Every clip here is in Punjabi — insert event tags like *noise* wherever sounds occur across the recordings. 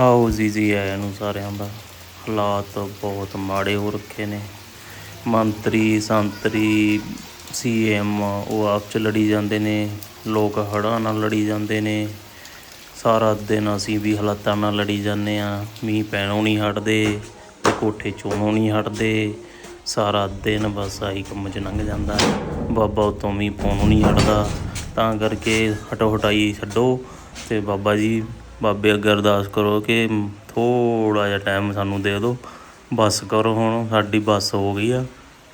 ਆਓ ਜੀਜ਼ੀ ਜੀ ਆਇਆਂ ਨੂੰ ਸਾਰਿਆਂ ਦਾ। ਹਾਲਾਤ ਬਹੁਤ ਮਾੜੇ ਹੋ ਰੱਖੇ ਨੇ। ਮੰਤਰੀ, ਸੰਤਰੀ ਸੀਐਮ ਉਹ ਆਪ ਚ ਲੜੀ ਜਾਂਦੇ ਨੇ। ਲੋਕ ਹੜ੍ਹਾਂ ਨਾਲ ਲੜੀ ਜਾਂਦੇ ਨੇ। ਸਾਰਾ ਦਿਨ ਅਸੀਂ ਵੀ ਹਾਲਾਤਾਂ ਨਾਲ ਲੜੀ ਜਾਂਦੇ ਆ ਮੀਂਹ ਪੈਣੋਂ ਨਹੀਂ ਹਟਦੇ ਤੇ ਕੋਠੇ ਚੋਣੋਂ ਨਹੀਂ ਹਟਦੇ। ਸਾਰਾ ਦਿਨ ਬਸ ਆਹੀ ਕੰਮ 'ਚ ਲੰਘ ਜਾਂਦਾ ਬਾਬਾ ਉਤੋਂ ਮੀਂਹ ਪਾਉਣੋਂ ਨਹੀਂ ਹਟਦਾ। ਤਾਂ ਕਰਕੇ ਹਟੋ ਹਟਾਈ ਛੱਡੋ ਤੇ ਬਾਬਾ ਜੀ ਬਾਬੇ ਅੱਗੇ ਅਰਦਾਸ ਕਰੋ ਕਿ ਥੋੜਾ ਜਿਹਾ ਟਾਈਮ ਸਾਨੂੰ ਦੇ ਦਿਓ। ਬੱਸ ਕਰੋ ਹੁਣ ਸਾਡੀ ਬੱਸ ਹੋ ਗਈ ਆ।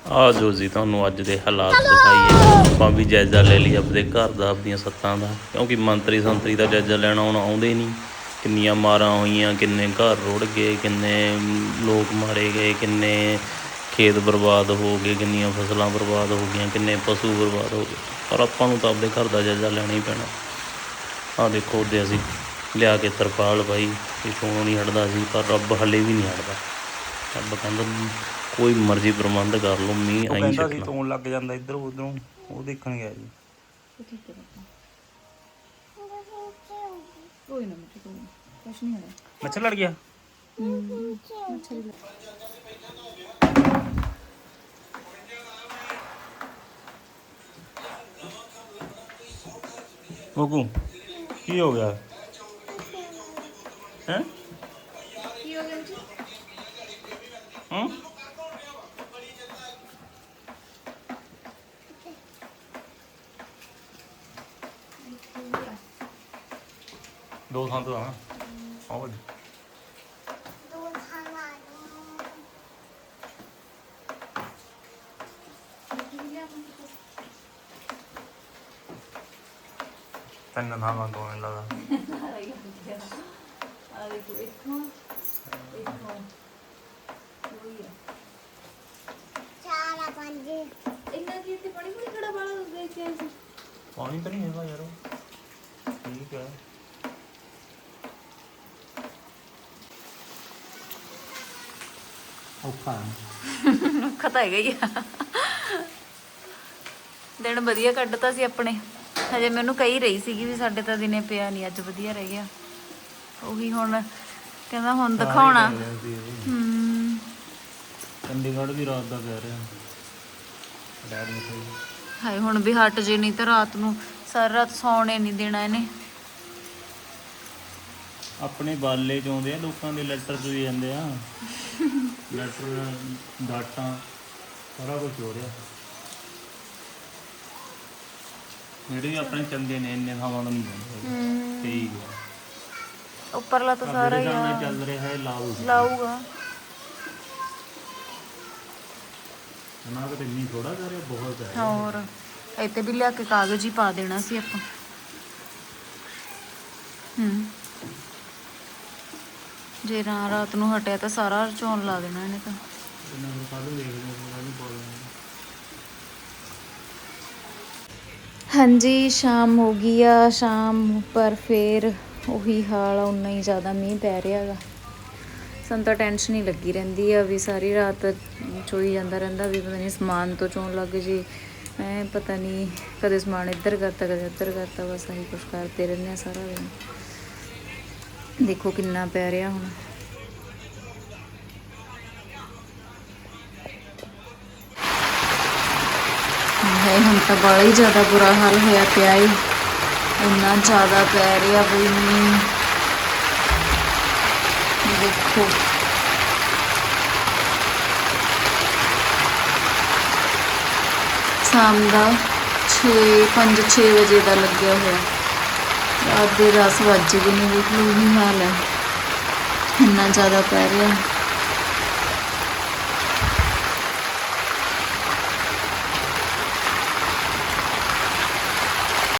ਆ ਜੋ ਜੀ ਤੁਹਾਨੂੰ ਅੱਜ ਦੇ ਹਾਲਾਤ ਦਿਖਾਈਏ। ਆਪਾਂ ਵੀ ਜਾਇਜ਼ਾ ਲੈ ਲਈ ਆਪਣੇ ਘਰ ਦਾ ਆਪਣੀਆਂ ਸੱਤਾਂ ਦਾ। ਕਿਉਂਕਿ ਮੰਤਰੀ ਸੰਤਰੀ ਦਾ ਜਾਇਜ਼ਾ ਲੈਣਾ ਹੁਣ ਆਉਂਦੇ ਨਹੀਂ। ਕਿੰਨੀਆਂ ਮਾਰਾਂ ਹੋਈਆਂ ਕਿੰਨੇ ਘਰ ਰੁੜ ਗਏ ਕਿੰਨੇ ਲੋਕ ਮਾਰੇ ਗਏ ਕਿੰਨੇ ਖੇਤ ਬਰਬਾਦ ਹੋ ਗਏ ਕਿੰਨੀਆਂ ਫਸਲਾਂ ਬਰਬਾਦ ਹੋ ਗਈਆਂ ਕਿੰਨੇ ਪਸ਼ੂ ਬਰਬਾਦ ਹੋ ਗਏ। ਪਰ ਆਪਾਂ ਨੂੰ ਤਾਂ ਆਪਣੇ ਘਰ ਦਾ ਜਾਇਜ਼ਾ ਲੈਣਾ ਹੀ ਪੈਣਾ। ਆ ਦੇਖੋ ਉਹਦੇ ਅਸੀਂ ਲਿਆ ਕੇ ਤਰਪਾਲ ਪਾਈ ਇਹ ਚੋਂ ਨਹੀਂ ਹਟਦਾ ਸੀ ਪਰ ਰੱਬ ਹਲੇ ਵੀ ਨਹੀਂ ਹਟਦਾ ਰੱਬ ਕਹਿੰਦਾ ਕੋਈ ਮਰਜ਼ੀ ਪ੍ਰਬੰਧ ਕਰ ਲਓ ਮੀਂਹ ਉਹ ਆਈ ਕਹਿੰਦਾ ਸੀ ਛੱਡਣਾ ਤੋਣ ਲੱਗ ਜਾਂਦਾ ਇੱਧਰ ਉਧਰੋਂ ਉਹ ਦੇਖਣ ਗਿਆ ਜੀ ਕੋਈ ਨਾ ਮਿੱਠੂ ਕੋਈ ਨਾ ਕੁਛ ਨਹੀਂ ਹੋਣਾ ਮੱਛਰ ਲੜ ਗਿਆ ਗੋਗੂ ਕੀ ਹੋ ਗਿਆ ਹੈ? ਕੀ ਹੋ ਗਿਆ ਜੀ ਹੂੰ? ਦੋ ਥਾਂ ਤੋਂ ਆ ਤੈਨੂੰ ਲੱਗਾ *laughs* ਆ ਦੇਖੋ ਇੱਥੋਂ ਇੱਥੋਂ ਉਹੀ ਆ ਚਾਰ ਪੰਜ ਇੰਨਾ ਕੀ ਇੱਥੇ ਪਾਣੀ ਪੂਣੀ ਖੜਾ ਵਾਲਾ ਦੇਖ ਕੇ ਆਈ ਸੀ ਪਾਣੀ ਤਾਂ ਨਹੀਂ ਹੈਗਾ ਯਾਰ ਉਹ। ਠੀਕ ਹੈ ਔਖਾ। ਖਤਾ ਹੈਗਾ ਹੀ ਆ ਦਿਨ ਵਧੀਆ ਕੱਢਤਾ ਸੀ ਆਪਣੇ ਹਜੇ ਮੈਨੂੰ ਕਹੀ ਰਹੀ ਸੀਗੀ ਵੀ ਸਾਡੇ ਤਾਂ ਦਿਨੇ ਪਿਆ ਨਹੀਂ ਅੱਜ ਵਧੀਆ ਰਹਿ ਗਿਆ ਉਹੀ ਹੁਣ ਕਹਿੰਦਾ ਹੁਣ ਦਿਖਾਉਣਾ। ਹੂੰ। ਚੰਡੀਗੜ੍ਹ ਵੀ ਰਾਤ ਦਾ ਕਹਿ ਰਿਹਾ ਡੈਡ ਨੇ ਹਾਏ ਹੁਣ ਵੀ ਹਟ ਜੇ ਨਹੀਂ ਤਾਂ ਰਾਤ ਨੂੰ ਸਾਰੀ ਰਾਤ ਸੌਣੇ ਨਹੀਂ ਦੇਣਾ ਇਹਨੇ। ਆਪਣੇ ਬਾਲੇ ਚ ਆਉਂਦੇ ਆ ਲੋਕਾਂ ਦੇ ਲੈਟਰ ਚ ਵੀ ਜਾਂਦੇ ਆ। ਲੈਟਰ ਡਾਟਾ ਸਾਰਾ ਕੁਝ ਹੋ ਰਿਹਾ। ਜਿਹੜੇ ਵੀ ਆਪਣੇ ਚੰਗੇ ਨੇ ਇੰਨੇ ਥਾਵਾਂ ਤੋਂ ਨਹੀਂ ਜਾਂਦੇ। ਠੀਕ ਹੈ ਉੱਪਰਲਾ ਤਾਂ ਸਾਰਾ ਹੀ ਆ। ਚੱਲ ਰਿਹਾ ਹੈ ਲਾਊ। ਲਾਊਗਾ। ਕੋਲ ਇੰਨੀ ਥੋੜਾ ਕਰ ਰਿਹਾ ਬਹੁਤ ਹੈ। ਹੋਰ ਇੱਥੇ ਵੀ ਲਿਆ ਕੇ ਕਾਗਜ਼ ਹੀ ਪਾ ਦੇਣਾ ਸੀ ਆਪਾਂ। ਹੂੰ। ਜੇ ਨਾ ਰਾਤ ਨੂੰ ਹਟਿਆ ਤਾਂ ਸਾਰਾ ਚੋਣ ਲਾ ਦੇਣਾ ਇਹਨੇ ਤਾਂ। ਇਹਨਾਂ ਨੂੰ ਕੱਲ ਦੇਖਦੇ ਹਾਂ ਉਹਨਾਂ ਨੂੰ ਬੋਲਣਾ ਹਾਂਜੀ ਸ਼ਾਮ ਹੋ ਗਈ ਆ ਸ਼ਾਮ ਪਰ ਫੇਰ ਉਹੀ ਹਾਲ ਆ, ਉਨਾ ਹੀ ਜ਼ਿਆਦਾ ਮੀਂਹ ਪੈ ਰਿਹਾ ਹੈਗਾ ਸਾਨੂੰ ਤਾਂ ਟੈਨਸ਼ਨ ਹੀ ਲੱਗੀ ਰਹਿੰਦੀ ਆ ਵੀ ਸਾਰੀ ਰਾਤ ਚੋਈ ਜਾਂਦਾ ਰਹਿੰਦਾ, ਵੀ ਪਤਾ ਨਹੀਂ ਸਮਾਨ ਤੋਂ ਚੋਣ ਲੱਗ ਜੇ। ਐ ਪਤਾ ਨਹੀਂ ਕਦੇ ਸਮਾਨ ਇੱਧਰ ਕਰਤਾ, ਕਦੇ ਉੱਧਰ ਕਰਤਾ, ਬਸ ਆਹੀ ਕੁਛ ਕਰਦੇ ਰਹਿੰਦੇ ਆ ਸਾਰਾ ਦਿਨ। ਦੇਖੋ ਕਿੰਨਾ ਪੈ ਰਿਹਾ ਹੁਣ। ਹੈ ਹੁਣ ਤਾਂ ਬੜਾ ਹੀ ਜ਼ਿਆਦਾ ਬੁਰਾ ਹਾਲ ਹੋਇਆ ਪਿਆ ਏ। ਇੰਨਾ ਜ਼ਿਆਦਾ ਪੈ ਰਿਹਾ ਵੀ ਨਹੀਂ। ਦੇਖੋ। ਸ਼ਾਮ ਦਾ 6 5 6 ਵਜੇ ਦਾ ਲੱਗਿਆ ਹੋਇਆ। ਰਾਤ ਦੇ 10 ਵਜੇ ਵੀ ਨਹੀਂ ਦੇਖ ਲਓ ਇਹ ਹਾਲ ਹੈ। ਇੰਨਾ ਜ਼ਿਆਦਾ ਪੈ ਰਿਹਾ।